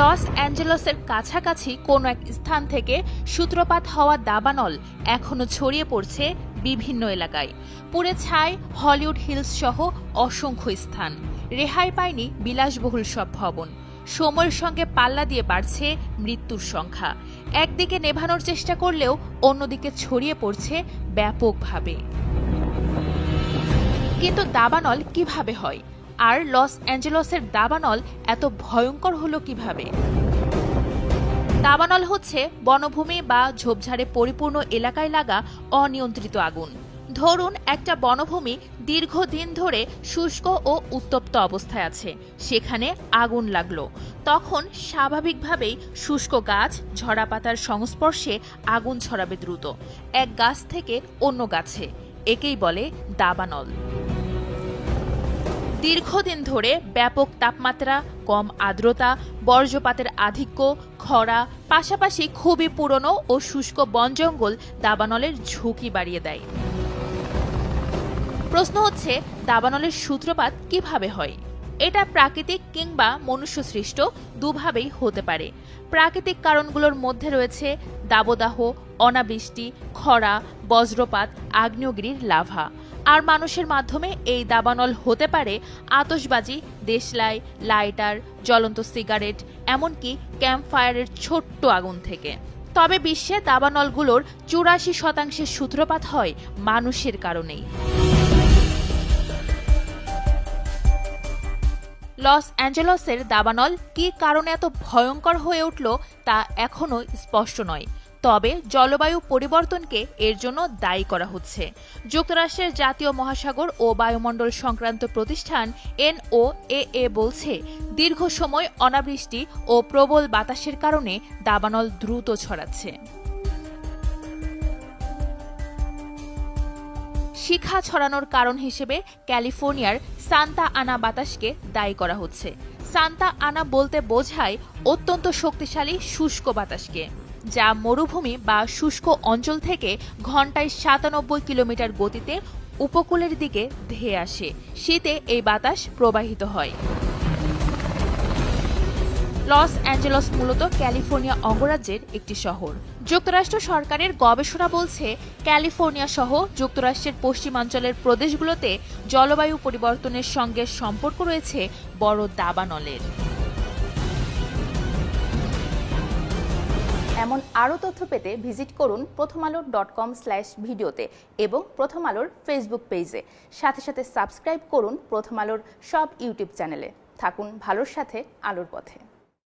Loss অ্যাঞ্জেলসের কাছাকাছি কোনো এক স্থান থেকে সূত্রপাত হওয়া দাবানল এখনও ছড়িয়ে পড়ছে বিভিন্ন এলাকায়। পুড়ে ছায় হলিউড হিলস সহ অসংখ্য স্থান। রেহাই পায়নি বিলাসবহুল সব ভবন। সময়ের সঙ্গে পাল্লা দিয়ে বাড়ছে মৃত্যুর সংখ্যা। একদিকে নেভানোর চেষ্টা করলেও অন্যদিকে ছড়িয়ে পড়ছে ব্যাপকভাবে। কিন্তু দাবানল কীভাবে হয়? আর লস অ্যাঞ্জেলসের দাবানল এত ভয়ঙ্কর হলো কীভাবে? দাবানল হচ্ছে বনভূমি বা ঝোপঝাড়ে পরিপূর্ণ এলাকায় লাগা অনিয়ন্ত্রিত আগুন। ধরুন, একটা বনভূমি দীর্ঘদিন ধরে শুষ্ক ও উত্তপ্ত অবস্থায় আছে। সেখানে আগুন লাগল। তখন স্বাভাবিকভাবেই শুষ্ক গাছ ঝরা পাতার সংস্পর্শে আগুন ছড়াবে দ্রুত। এক গাছ থেকে অন্য গাছে। একেই বলে দাবানল। দীর্ঘদিন ধরে ব্যাপক তাপমাত্রা, কম আর্দ্রতা, বর্জ্যপাতের আধিক্য, খরা, পাশাপাশি খুবই পুরনো ও শুষ্ক বন জঙ্গল দাবানলের ঝুঁকি বাড়িয়ে দেয়। প্রশ্ন হচ্ছে, দাবানলের সূত্রপাত কীভাবে হয়? এটা প্রাকৃতিক কিংবা মনুষ্য সৃষ্ট দুভাবেই হতে পারে। প্রাকৃতিক কারণগুলোর মধ্যে রয়েছে দাবদাহ, অনাবৃষ্টি, খরা, বজ্রপাত, আগ্নেয়গিরির লাভা। আর মানুষের মাধ্যমে এই দাবানল হতে পারে আতশবাজি, দেশলাই, লাইটার, জ্বলন্ত সিগারেট, এমনকি ক্যাম্প ফায়ারের ছোট্ট আগুন থেকে। তবে বিশ্বে দাবানলগুলোর চুরাশি শতাংশের সূত্রপাত হয় মানুষের কারণেই। লস অ্যাঞ্জেলসের দাবানল কী কারণে এত ভয়ঙ্কর হয়ে উঠল তা এখনও স্পষ্ট নয়। তবে জলবায়ু পরিবর্তনকে এর জন্য দায়ী করা হচ্ছে। যুক্তরাষ্ট্রের জাতীয় মহাসাগর ও বায়ুমণ্ডল সংক্রান্ত প্রতিষ্ঠান এনও এ বলছে, দীর্ঘ সময় অনাবৃষ্টি ও প্রবল বাতাসের কারণে দাবানল দ্রুত ছড়াচ্ছে। শিখা ছড়ানোর কারণ হিসেবে ক্যালিফোর্নিয়ার সান্তা আনা বাতাসকে দায়ী করা হচ্ছে। সান্তা আনা বলতে বোঝায় অত্যন্ত শক্তিশালী শুষ্ক বাতাসকে। যা মরুভূমি বা শুষ্ক অঞ্চল থেকে ঘন্টায় সাতানব্বই কিলোমিটার গতিতে উপকূলের দিকে ধেয়ে আসে। শীতে এই বাতাস প্রবাহিত হয়। লস অ্যাঞ্জেলস মূলত ক্যালিফোর্নিয়া অঙ্গরাজ্যের একটি শহর। যুক্তরাষ্ট্র সরকারের গবেষণা বলছে, ক্যালিফোর্নিয়া সহ যুক্তরাষ্ট্রের পশ্চিমাঞ্চলের প্রদেশগুলোতে জলবায়ু পরিবর্তনের সঙ্গে সম্পর্ক রয়েছে বড় দাবানলের। এমন আরও তথ্য পেতে ভিজিট করুন প্রথম আলোর ডট কম স্ল্যাশ ভিডিওতে এবং প্রথম আলোর ফেসবুক পেজে। সাথে সাথে সাবস্ক্রাইব করুন প্রথম আলোর সব ইউটিউব চ্যানেলে। থাকুন ভালোর সাথে আলোর পথে।